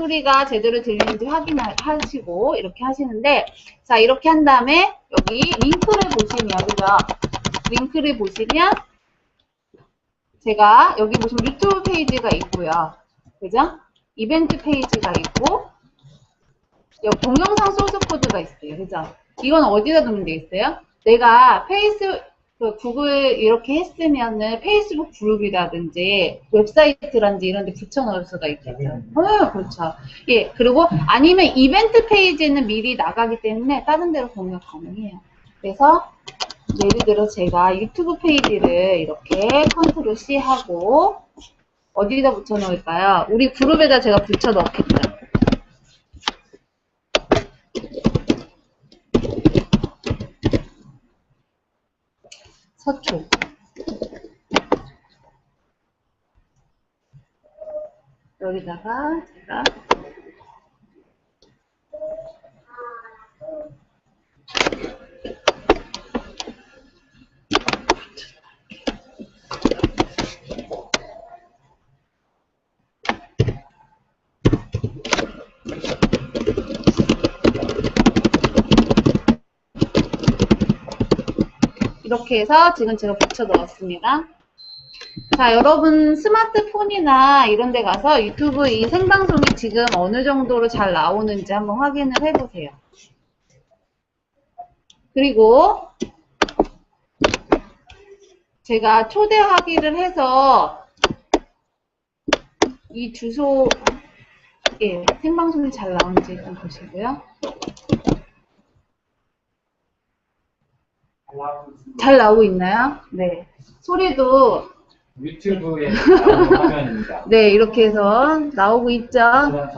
소리가 제대로 들리는지 확인하시고 이렇게 하시는데 자 이렇게 한 다음에 여기 링크를 보시면 그죠? 링크를 보시면 제가 여기 보시면 유튜브 페이지가 있고요. 그죠? 이벤트 페이지가 있고 여기 동영상 소스 코드가 있어요. 그죠? 이건 어디다 두면 되겠어요? 내가 페이스 그 구글 이렇게 했으면은 페이스북 그룹이라든지 웹사이트라든지 이런 데 붙여넣을 수가 있겠죠. 어, 그렇죠. 예, 그리고 아니면 이벤트 페이지는 미리 나가기 때문에 다른 데로 공유 가능해요. 그래서 예를 들어 제가 유튜브 페이지를 이렇게 컨트롤 C 하고 어디다 붙여 넣을까요? 우리 그룹에다 제가 붙여 넣겠죠. 서초. 여기다가 제가 이렇게 해서 지금 제가 붙여 넣었습니다. 자, 여러분 스마트폰이나 이런 데 가서 유튜브 이 생방송이 지금 어느 정도로 잘 나오는지 한번 확인을 해보세요. 그리고 제가 초대하기를 해서 이 주소 예, 생방송이 잘 나오는지 좀 보시고요. 잘 나오고 있나요? 네. 소리도 유튜브에 나오는 화면입니다. 네, 이렇게 해서 나오고 있죠. 저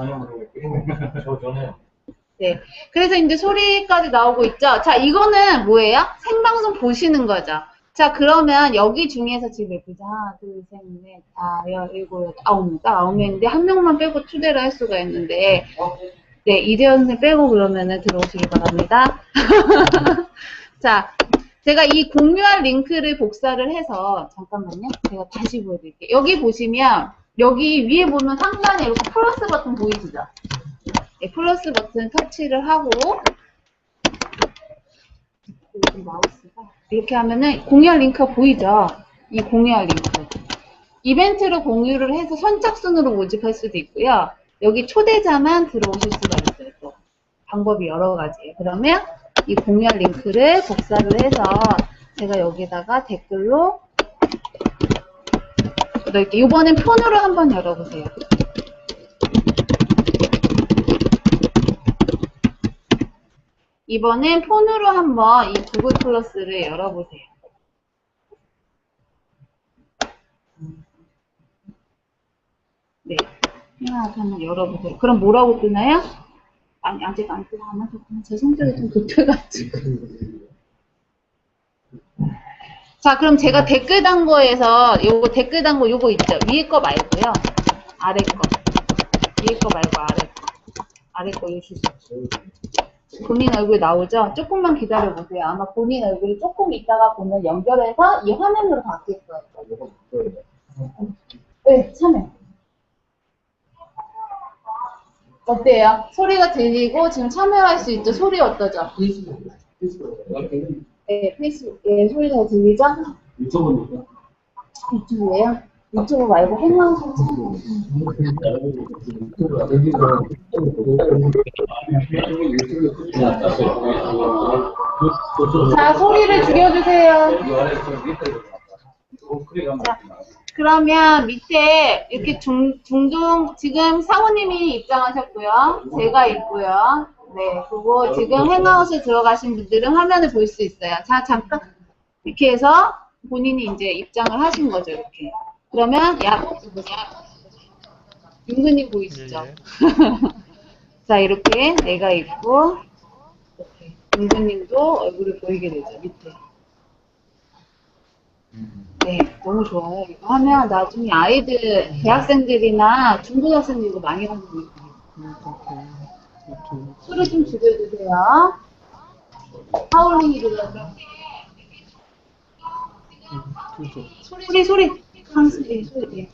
네. 그래서 이제 소리까지 나오고 있죠. 자, 이거는 뭐예요? 생방송 보시는 거죠. 자, 그러면 여기 중에서 지금 몇 분이죠? 하나, 둘, 셋, 넷, 다, 여, 일곱, 여덟, 아홉 명, 딱 아홉 명인데 한 명만 빼고 초대를 할 수가 있는데 네, 이재현 선생 빼고 그러면은 들어오시기 바랍니다. 자, 제가 이 공유할 링크를 복사를 해서 잠깐만요. 제가 다시 보여드릴게요. 여기 보시면 여기 위에 보면 상단에 이렇게 플러스 버튼 보이시죠? 네, 플러스 버튼 터치를 하고 여기 마우스가 이렇게 하면은 공유할 링크가 보이죠? 이 공유할 링크. 이벤트로 공유를 해서 선착순으로 모집할 수도 있고요. 여기 초대자만 들어오실 수가 있어요. 또 방법이 여러 가지예요. 그러면 이 공유할 링크를 복사를 해서 제가 여기다가 댓글로 넣을게요. 이번엔 폰으로 한번 열어보세요. 이번엔 폰으로 한번 이 구글 플러스를 열어보세요. 네. 하나 한번 열어보세요. 그럼 뭐라고 뜨나요? 아니, 아직 안 하셨구나. 제 성적이 좀 급해가지고. 자, 그럼 제가 댓글 단 거에서 요거 댓글 단거 요거 있죠? 위에 거 말고요. 아래 거. 위에 거 말고 아래 거. 아래 거 요시 본인 얼굴 나오죠? 조금만 기다려 보세요. 아마 본인 얼굴이 조금 있다가 보면 연결해서 이 화면으로 바뀔 거예요. 네, 참여. 어때요? 소리가 들리고 지금 참여할 수 있죠? 소리 어떠죠? 네, 페이스북, 예, 소리가 들리죠? 유튜브니까. 유튜브예요? 유튜브 말고 행방송 자, 소리를 줄여주세요. 자, 그러면 밑에 이렇게 중, 중등, 지금 사모님이 입장하셨고요. 제가 있고요. 네, 그리고 지금 행아웃에 들어가신 분들은 화면을 볼 수 있어요. 자, 잠깐. 이렇게 해서 본인이 이제 입장을 하신 거죠, 이렇게. 그러면, 야, 윤근님 보이시죠? 자, 이렇게 내가 있고. 윤근님도 얼굴을 보이게 되죠, 밑에. 네, 너무 좋아요. 이거 하면 나중에 아이들, 대학생들이나 중고등학생들도 많이 하는 거예요. 소리 좀 줄여주세요. 하울링이 들려서. 소리, 소리. 한소리, 소리.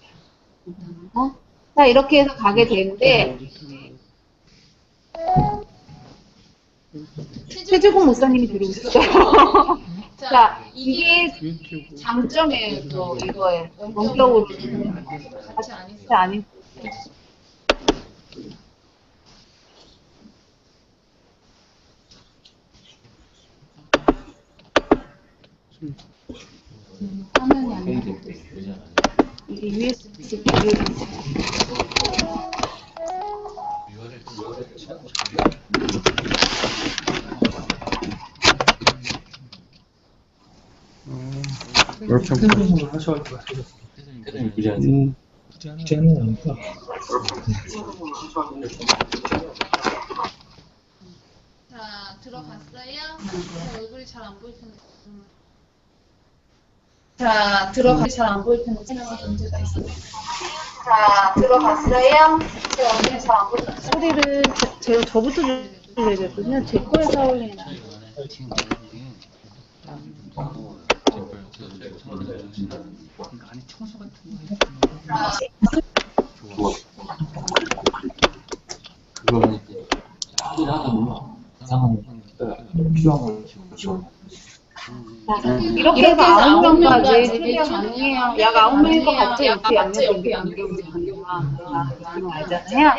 감사합니다. 자, 이렇게 해서 가게 되는데, 최주공 목사님이 들어오셨어요 자, 이게 장점이에요, 또, 이거에. 원격으로. 같이 안 있어. 자, 아니, 화면이 안 이게 USB 기를 이렇게 생방송을 하셔야 할 것 같아요. 대단히. 음. 자, 들어갔어요? 제 얼굴이 잘 안 보일 텐데. 음. 자, 들어가, 잘안 보일 텐데, 문제가 있어요. 자, 들어갔어요? 제 얼굴이 잘 안 보일 텐데. 소리를, 제, 제가 저부터 들려야 되거든요. 제 거에서 올리 나. 안에 청소 같은 거 해주면 좋아. 그거는 이제 하긴 하다 보면 이상한 필요한 걸 지금 이렇게 해서 아홉 명까지 가능해요. 약 아홉 명일 것 같죠? 이렇게 양옆에 연결이 가능한. 그거 알잖아요.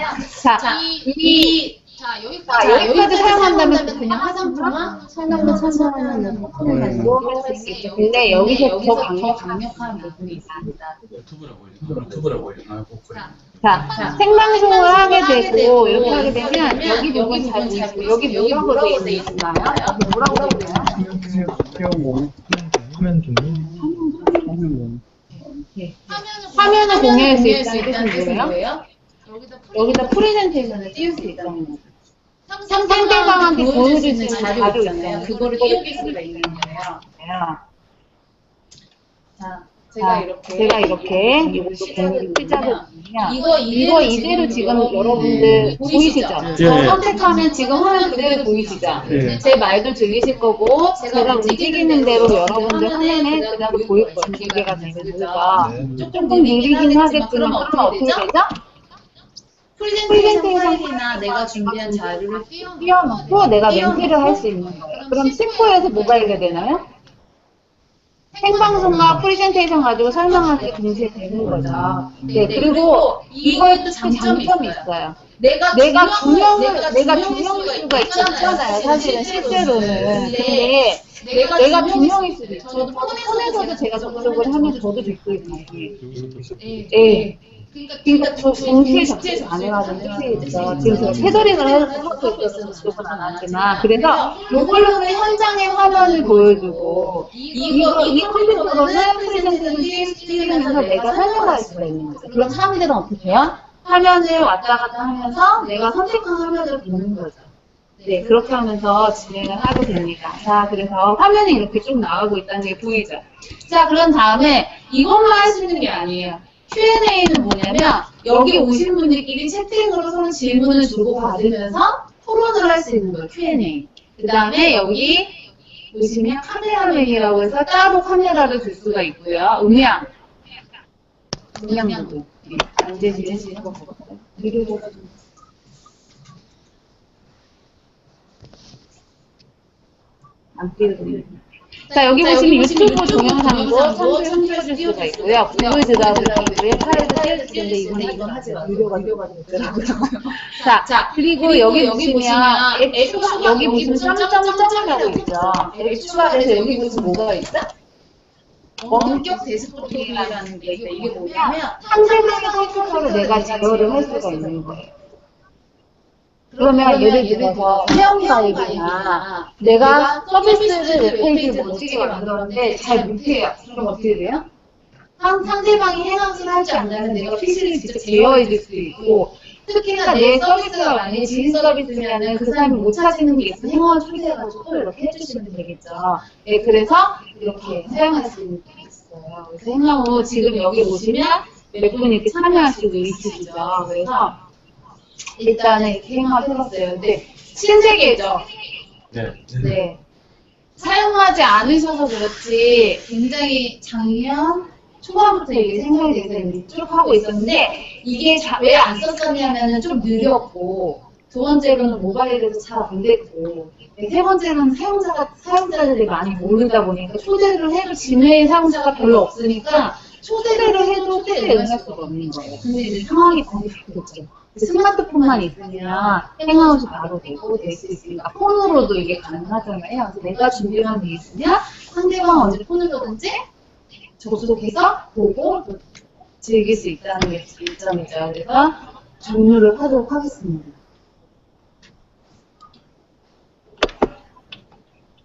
자, 이, 자, 여기까지. 자, 여기까지 사용한다면 그냥 화장품만 설명만 참고하는 부분을 가지고 할수 있겠죠. 근데 여기서 더 강력한 부분이 있습니다. 유튜브라고 그래. 자, 생방송을 하게 되고, 이렇게 하게 되면, 여기 부분 잘 보이시고, 여기 뭐라고 돼 있나요? 여기 뭐라고 돼 있나요? 화면 중에 하면 화면을 공유할 수 있다는 뜻은 뭐예요? 여기다 프레젠테이션을 띄울 수 있다는 거죠. 상대방한테 보여줄 수 있는 자료 있는 있잖아요. 그거를. 띄울 수가 있는 거예요. 자, 제가 이렇게 제가 이렇게 이것도 시작을 시작을 이거 이거 이대로 지금 여러분들 보이시죠? 예. 저 선택하면 지금 화면 그대로 보이시죠? 예. 제 말도 들리실 거고 제가 움직이는 대로 여러분들 화면에 그대로 보일 거예요. 중계가 되면서 네. 조금 느리긴 하겠지만 그럼 어떻게 되죠? 프레젠테이션 파일이나 내가 준비한 자료를 띄워놓고 띄워놓고 내가 멘트를 할 수 있는 거예요. 그럼 싱코에서 뭐가 이게 되나요? 생방송과 프레젠테이션 가지고 설명할 때 동시에 되는 거죠. 네, 그리고 이거에 또 장점이 있어요. 내가 내가 두명 명을, 내가 두 명일 수가 있잖아요. 사실은 실제로는. 근데 내가 두 명일 수도 있어요. 저도 폰에서도 제가 접속을 하면 저도 듣고 있거든요. 예. 그러니까 저 동시에 접속 안 해가지고 뜻이겠죠. 지금 제가 테더링을 해놓고 있어서 접속은 안 하지만. 그래서 이걸로는 현장의 화면을 보여주고, 이거, 이 컴퓨터로는 프레젠테이션을 띄우면서 내가 설명할 수가 있는 거죠. 그럼 사람들은 어떻게 해요? 화면을 왔다 갔다 하면서 내가 선택한 화면을 보는 거죠. 네, 그렇게 하면서 진행을 하게 됩니다. 자, 그래서 화면이 이렇게 쭉 나가고 있다는 게 보이죠? 자, 그런 다음에 이것만 할 수 있는 게 아니에요. Q&A는 뭐냐면 여기 오신 분들끼리 채팅으로 서로 질문을 주고 받으면서 토론을 할 수 있는 거예요. Q&A. 그 다음에 여기 보시면 카메라맨이라고 해서 따로 카메라를 줄 수가 있고요. 음향. 음향도. 자, 여기 보시면 유튜브 동영상도 참조해 줄 수가 있고요. 구글 드라이브에 파일도 띄워줄 수 있는데 이건 이건 하지 마. 유료가 되더라고요. 자, 그리고 여기 보시면 앱 추가, 여기 보시면 점점점이라고 있죠. 앱 추가돼서 여기 보시면 뭐가 있어? 원격 데스크톱이라는 게 있어요. 이게 뭐냐면 상대방의 컴퓨터를 내가 제어를 할 수가 있는 거예요. 그러면 예를 들어서 회원가입이나 내가 서비스를 웹페이지를 멋지게 만들었는데 잘 못해요. 그럼 어떻게 돼요? 상, 상대방이 할지 안 하는데 내가 PC를 직접 제어해 줄 수 있고 특히나 내 서비스가 만약에 지인 서비스면은 그 사람이 못 찾는 게 있으면 행원 초대해가지고 또 이렇게 해주시면 되겠죠. 네, 그래서 이렇게 사용할 수 있는 게 있어요. 그래서 행하고 지금 여기 보시면 몇분 이렇게 참여하시고 있으시죠. 그래서 일단은 이렇게 행을 해봤어요. 근데 신세계죠. 네. 네. 사용하지 않으셔서 그렇지 굉장히 작년 초반부터 이게 생각이 돼서 쭉 하고 있었는데 이게 왜 안 썼었냐면은 좀 느렸고 두 번째로는 모바일에도 잘 안 됐고 세 번째로는 사용자가 사용자들이 많이 모르다 보니까 초대를 해도 진외의 사용자가 별로 없으니까 초대를 해도 초대에 응할 수가 없는 거예요. 근데 이제 상황이 반복됐죠. 스마트폰만 있으면 행아웃이 바로 되고 될 수 있으니까 폰으로도 이게 가능하잖아요. 그래서 내가 준비한 게 있으면 상대방 언제 폰을 보든지 접속해서 보고 또 즐길 수 있다는 게 장점이죠. 그래서 종료를 하도록 하겠습니다.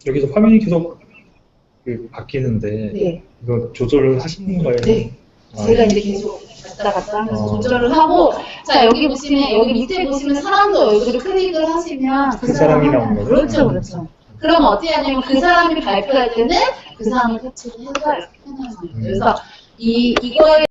여기서 화면이 계속 그 바뀌는데 네. 이거 조절을 하시는 거예요? 네. 아, 제가 이제 계속 왔다 갔다 하면서 어. 조절을 하고 자 여기 보시면 여기 밑에 보시면 사람도 얼굴을 클릭을 하시면 그 사람이 사람 나오는 거죠? 그렇죠 그렇죠 그럼 어떻게 하냐면 그 사람이 발표할 때는 그 사람을 캐치를 해서 이렇게 그래서 이 이거에